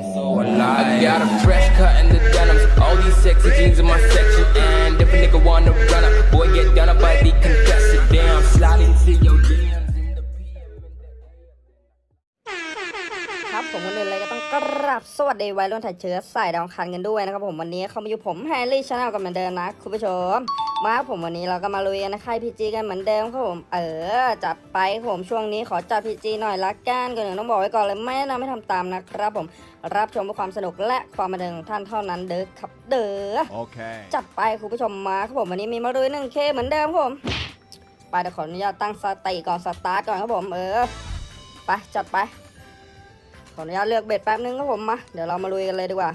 so. I got a fresh cut in the denims. All these sexy jeans in my สวัสดีวัยรุ่นไทยเชื้อสายดาวอังคันกันด้วยนะครับผมวันนี้เขามาอยู่ผมแฮร์รี่ชาแนลกันเหมือนเดิมนะคุณผู้ชม มาครับผมวันนี้เราก็มาลุยกันนะค่ายพีจีกันเหมือนเดิมครับผมเออจัดไปครับผมช่วงนี้ขอจัดพีจีหน่อยละกันก่อนอื่นต้องบอกไว้ก่อนเลยไม่แนะนำไม่ทำตามนะครับผมรับชมเพื่อความสนุกและความบันเทิงของท่านเท่านั้นเด้อครับเด้อ Okay. จัดไปคุณผู้ชมมาครับผมวันนี้มีมาลุยหนึ่งเคเหมือนเดิมครับผมไปเดี๋ยวขออนุญาตตั้งสติก่อนสตาร์ทก่อนครับผมเออไปจัดไป ขออนุญาตเลือกเบ็ดแป๊บนึงครับผมมาเดี๋ยวเรามาลุยกันเลยดีกว่า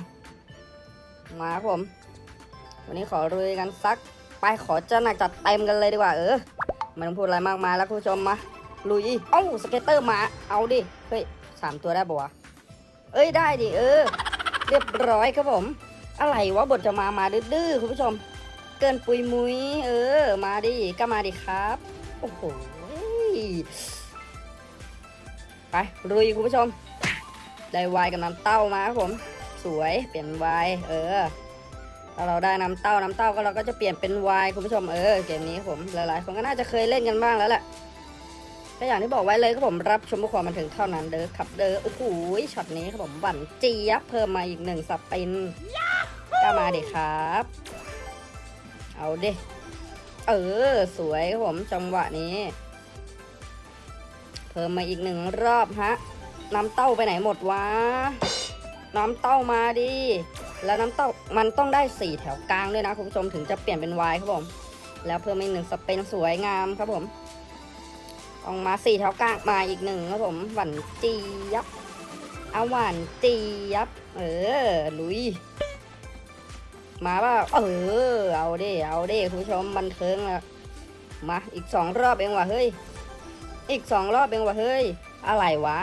มาครับผม วันนี้ขอลุยกันสักไปขอจะหนักจัดเต็มกันเลยดีกว่าเออไม่ต้องพูดอะไรมากมายแล้วคุณผู้ชมมาลุยเอ้าสเก็ตเตอร์มาเอาดิเฮ้ยสามตัวได้ปะวะเอ้ยได้ดิเออ เรียบร้อยครับผม อะไรวะบทจะมามาดื้อคุณผู้ชม เกินปุยมุยเออ มาดิก็มาดิครับโอ้โหไปลุยคุณผู้ชม ได้วายกับน้ำเต้ามาครับผม สวยเปลี่ยนวายเออถ้าเราได้น้ำเต้าน้ำเต้าก็เราก็จะเปลี่ยนเป็นวายคุณผู้ชมเออเกมนี้ผมหลายๆคนก็น่าจะเคยเล่นกันบ้างแล้วแหละก็อย่างที่บอกไว้เลยครับผมรับชมความบันเทิงเท่านั้นเด้อครับเด้อโอ้โหช็อตนี้ครับผมหวันเจี๊ยบเพิ่มมาอีกหนึ่งสปินก็มาเดิครับ เอาเดิเออ สวยครับผมจังหวะนี้ เพิ่มมาอีกหนึ่งรอบฮะ น้ำเต้าไปไหนหมดวะ น้ำเต้ามาดิ แล้วน้ำเต้ามันต้องได้สี่แถวกลางด้วยนะคุณผู้ชมถึงจะเปลี่ยนเป็นวายครับผม แล้วเพิ่มอีกหนึ่งสเปนสวยงามครับผม ออกมาสี่แถวกลางมาอีกหนึ่งครับผมหวานจียับเอาหวานจียับ เออ ลุย มาว่าเออ เอาดิเอาดิคุณผู้ชมบันเทิงละมาอีกสองรอบเองว่ะเฮ้ย อีกสองรอบเองว่ะเฮ้ย อะไรวะ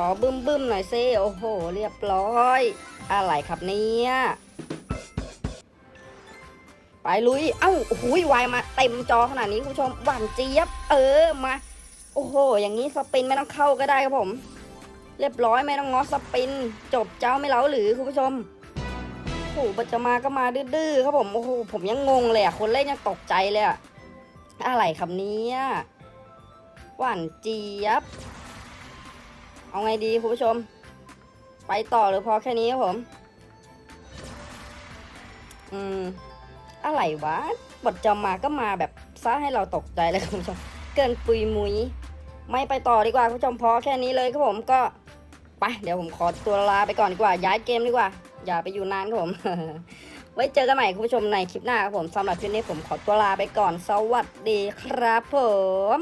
ขอบึ้มบึ้มๆหน่อยซิโอ้โห เรียบร้อย อะไรครับเนี่ย ไปลุย เอ้าโอ้โหวายมาเต็มจอขนาดนี้คุณผู้ชมหวานเจี๊ยบ เออมา โอ้โห อย่างนี้สปินไม่ต้องเข้าก็ได้ครับผม เรียบร้อยไม่ต้องง้อสปิน จบเจ้าไม่เล้าหรือคุณผู้ชมโอ้โหบัจจะมาก็มาดื้อๆครับผมโอ้โหผมยังงงเลยอะคนเล่นยังตกใจเลยอะอะไรครับเนี้ยหวานเจี๊ยบ เอาไงดีคุณผู้ชม ไปต่อหรือพอแค่นี้ครับผม อืม อะไรวะบทจะมาก็มาแบบซะให้เราตกใจเลยคุณผู้ชม เกินปุยมุย ไม่ไปต่อดีกว่าคุณผู้ชมพอแค่นี้เลยครับผมก็ไปเดี๋ยวผมขอตัวลาไปก่อนดีกว่า ย้ายเกมดีกว่า อย่าไปอยู่นานครับผม ไว้เจอกันใหม่คุณผู้ชมในคลิปหน้าครับผมสำหรับคลิปนี้ผมขอตัวลาไปก่อน สวัสดีครับผม